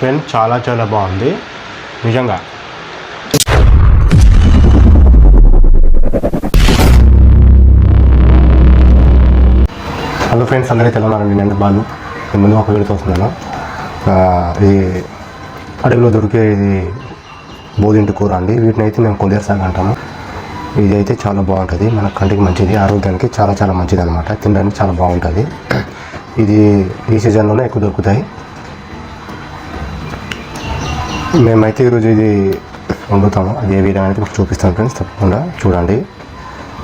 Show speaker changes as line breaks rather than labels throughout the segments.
Pen చాలా చాలా బాగుంది. నిజంగా. హలో ఫ్రెండ్స్ అందరికీ తెలంగాణ నేను బాలు నేను ముందు ఒక వీడితో వస్తున్నాను ఇది అడవిలో దొరికే ఇది బోధింటి కూర అండి. వీటిని అయితే మేము కొలియర్ సాగు అంటాము. ఇది అయితే చాలా బాగుంటుంది. మన కంటికి మంచిది. ఆరోగ్యానికి చాలా చాలా మంచిది అనమాట తినడానికి చాలా బాగుంటుంది. ఇది ఈ సీజన్లోనే ఎక్కువ దొరుకుతాయి. మేమైతే ఈరోజు ఇది వండుతాము. అది ఏ విధంగా అయితే మీకు చూపిస్తాను ఫ్రెండ్స్ తప్పకుండా చూడండి.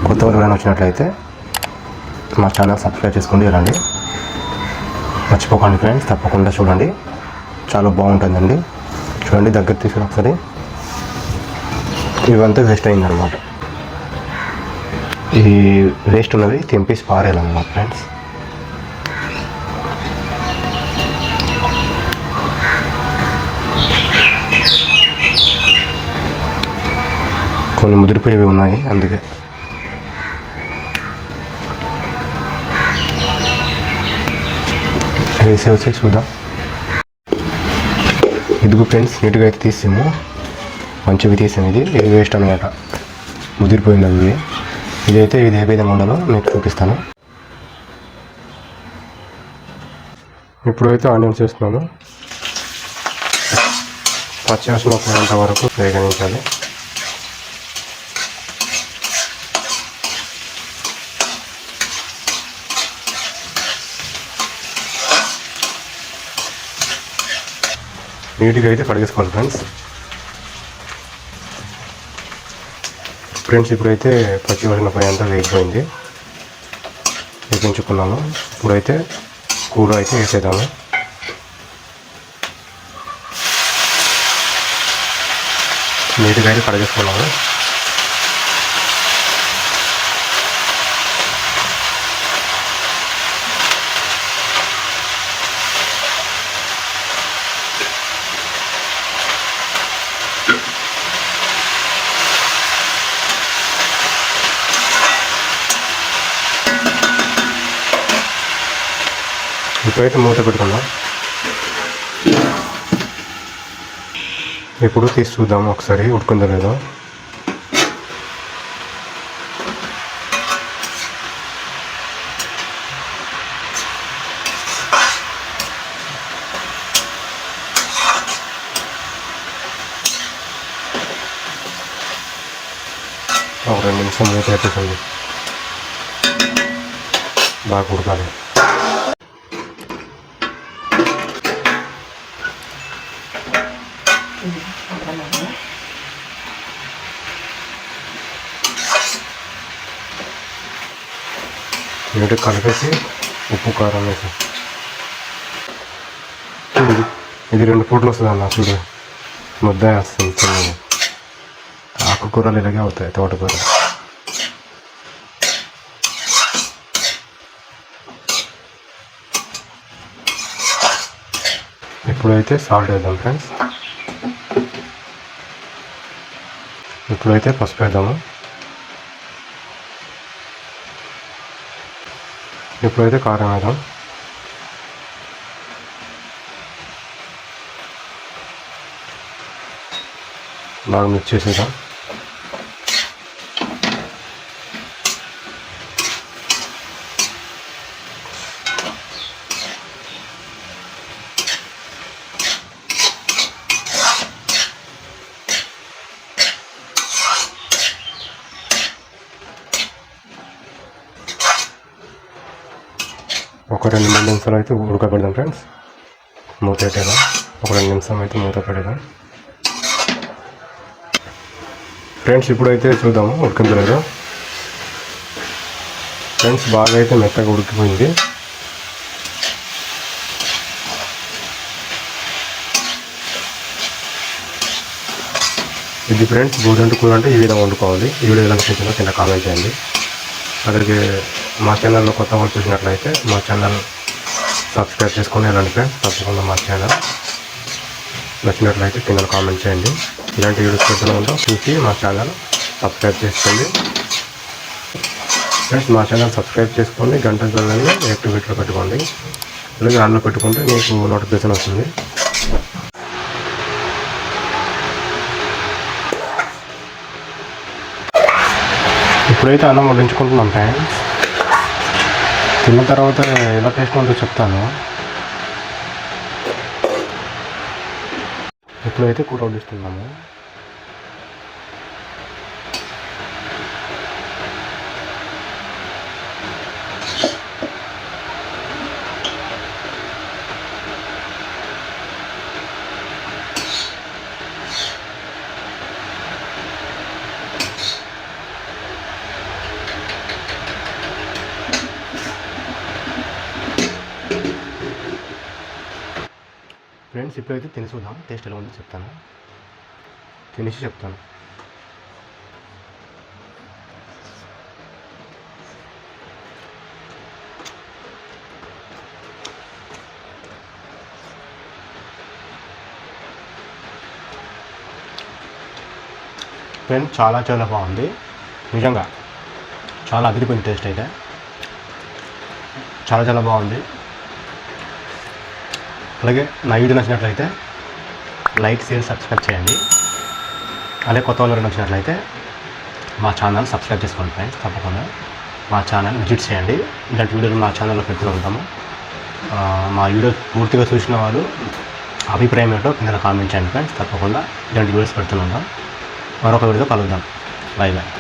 కొత్త వాళ్ళు ఎవరైనా వచ్చినట్లయితే మా ఛానల్ సబ్స్క్రైబ్ చేసుకోండి వెళ్ళండి. మర్చిపోకండి ఫ్రెండ్స్ తప్పకుండా చూడండి. చాలా బాగుంటుందండి. చూడండి దగ్గర తీసుకుని ఒకసారి. ఇవంతా వేస్ట్ అయిందనమాట ఈ వేస్ట్ ఉన్నది తెంపేసి పారేయాలన్నమాట ఫ్రెండ్స్. కొన్ని ముదిరిపోయేవి ఉన్నాయి అందుకే. వేసే వచ్చి చూద్దాం ఇదిగో ఫ్రెండ్స్ నీట్గా అయితే తీసాము మంచివి తీసాము ఇది. ఇది వేస్ట్ అనమాట ముదిరిపోయింది అవి ఇదైతే ఇది ఏ విధంగా ఉండాలో మీకు చూపిస్తాను. ఇప్పుడైతే ఆనియన్స్ వేస్తున్నాము పచ్చివాసన పోయేంత వరకు వేగనించాలి. నీట్గా అయితే కడిగేసుకోవాలి ఫ్రెండ్స్. ఫ్రెండ్స్ ఇప్పుడైతే పచ్చి పడిన పై అంతా వేగిపోయింది. వేపించుకున్నాము ఇప్పుడైతే కూర అయితే వేసేద్దాము. నీట్గా అయితే కడిగేసుకున్నాము ఇప్పుడైతే మూత పెట్టుకుందాం. ఇప్పుడు తీసి చూద్దాం ఒకసారి ఉడుకుందో లేదో. ఒక రెండు నిమిషం మూత పెట్టేసండి బాగా ఉడకాలి. నీటి కలిపేసి ఉప్పు కారం వేసి. చూడు ఇది. ఇది రెండు పూటలు వస్తుంది అన్న చూడు. ముద్ద వస్తుంది చిన్నది ఆకుకూరలు ఇలాగే అవుతాయి తోటకూర ఇప్పుడైతే సాల్ట్ వేద్దాం ఫ్రెండ్స్. ఇప్పుడైతే పసుపు వేద్దాము. ఇప్పుడైతే కారం వేద్దాం బాగా మిక్స్ చేసేద్దాం. ఒక రెండు మూడు నిమిషాలు అయితే ఉడకబెడదాం ఫ్రెండ్స్. మూత పెట్టేదాం ఒక రెండు నిమిషం అయితే మూత పెడదాం ఫ్రెండ్స్ ఇప్పుడైతే చూద్దాము ఉడికిందో ఫ్రెండ్స్ బాగా అయితే మెత్తగా ఉడికిపోయింది. ఇది ఫ్రెండ్స్ గోధుమ కూర అంటే ఈ విధంగా వండుకోవాలి. ఈ వీడియో ఎలా నచ్చిందో కింద కామెంట్ చేయండి. అక్కడికి మా ఛానల్లో కొత్త వాళ్ళు చూసినట్లయితే మా ఛానల్ సబ్స్క్రైబ్ చేసుకుని వెళ్ళండి ఫ్రెండ్స్ తప్పకుండా మా ఛానల్ నచ్చినట్లయితే కింద కామెంట్ చేయండి. ఇలాంటి వీడియోస్ పెడుతూనే ఉంటాం చూసి మా ఛానల్ సబ్స్క్రైబ్ చేసుకోండి. ఫ్రెండ్స్ మా ఛానల్ సబ్స్క్రైబ్ చేసుకోండి. గంట గంటలని యాక్టివేట్లో పెట్టుకోండి. అలాగే ఆన్లో పెట్టుకుంటే మీకు నోటిఫికేషన్ వస్తుంది. ఇప్పుడైతే అన్నం వడ్డించుకుంటున్నాం ఫ్రెండ్స్ తిన్న తర్వాత ఎలా టేస్ట్ ఉందో చెప్తాను. ఇప్పుడైతే కూర వడ్డిస్తున్నాము. ఫ్రెండ్స్ ఇప్పుడైతే తిని టేస్ట్ ఎలా ఉందో చెప్తాను. తినేసి చెప్తాను. ఫ్రెండ్ చాలా చాలా బాగుంది. నిజంగా చాలా అదిరిపోయింది టేస్ట్ అయితే. చాలా చాలా బాగుంది. అలాగే నా వీడియో నచ్చినట్లయితే లైక్ షేర్ సబ్స్క్రైబ్ చేయండి. అలాగే కొత్త వాళ్ళు నచ్చినట్లయితే మా ఛానల్ సబ్స్క్రైబ్ చేసుకోండి ఫ్రెండ్స్ తప్పకుండా. మా ఛానల్ విజిట్ చేయండి. ఇలాంటి వీడియోలు మా ఛానల్లో పెడుతూ ఉంటాము. మా వీడియో పూర్తిగా చూసిన వాళ్ళు అభిప్రాయం ఏంటో కింద కామెంట్ చేయండి ఫ్రెండ్స్ తప్పకుండా. ఇలాంటి వీడియోస్ పెడుతూ ఉంటాం. మరొక వీడియో కలుద్దాం. Bye bye